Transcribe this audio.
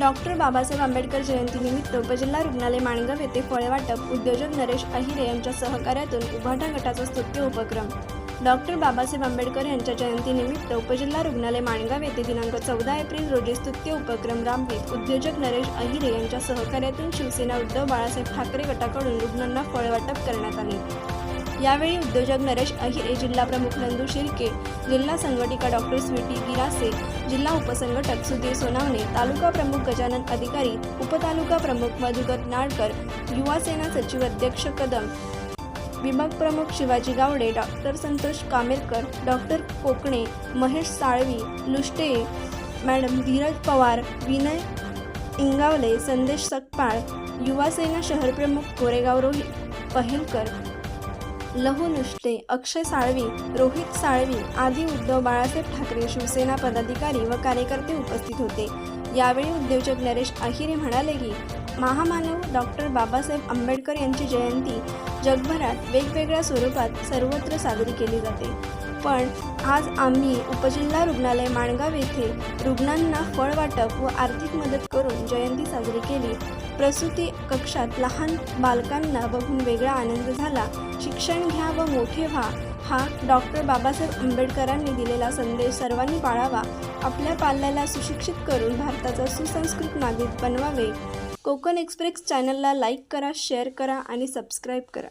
Doctor Babasaheb Ambedkar जयंतीनिमित्त उपजिल्हा रुग्णालय माणगाव येथे फळे वाटप उद्योजक नरेश अहिरे यांच्या सहकार्यातून उभाटा गटाचा स्तुत्य उपक्रम. डॉक्टर बाबासाहेब आंबेडकर यांच्या जयंतीनिमित्त उपजिल्हा रुग्णालय माणगाव येथे दिनांक चौदा एप्रिल रोजी स्तुत्य उपक्रम राबवित उद्योजक नरेश अहिरे यांच्या सहकार्यातून शिवसेना उद्धव बाळासाहेब ठाकरे गटाकडून रुग्णांना फळे वाटप करण्यात आले. यावेळी उद्योजक नरेश अहिरे जिल्हा प्रमुख नंदू शिर्के जिल्हा संघटिका डॉक्टर स्वीटी गिरासे जिल्हा उपसंघटक सुधीर सोनावणे तालुका प्रमुख गजानन अधिकारी उपतालुका प्रमुख मधुकर नाडकर युवा सेना सचिव अध्यक्ष कदम विभाग प्रमुख Shivaji Gawade doctor Santosh Kamerkar doctor Kokane Mahesh Salvi Lushte madam Dheeraj Pawar Vinay Ingawale Sandesh Sakpal युवा सेना शहरप्रमुख कोरेगाव रोहित पहिलकर लहू नुष्टे अक्षय साळवी रोहित साळवी आदी उद्धव बाळासाहेब ठाकरे शिवसेना पदाधिकारी व कार्यकर्ते उपस्थित होते. यावेळी उद्योजक नरेश अहिरे म्हणाले की महामानव डॉक्टर बाबासाहेब आंबेडकर यांची जयंती जगभरात वेगवेगळ्या स्वरूपात सर्वत्र साजरी केली जाते. पण आज आम्ही उपजिल्हा रुग्णालय माणगाव येथे रुग्णांना फळ वाटप व आर्थिक मदत करून जयंती साजरी केली. प्रसूती कक्षात लहान बालकांना बघून वेगळा आनंद झाला. शिक्षण घ्या व मोठे व्हा हा डॉक्टर बाबासाहेब आंबेडकरांनी दिलेला संदेश सर्वांनी पाळावा. आपल्या पाल्याला सुशिक्षित करून भारताचा सुसंस्कृत नागरिक बनवावे. कोकण एक्सप्रेस चॅनलला लाईक करा शेअर करा आणि सबस्क्राईब करा.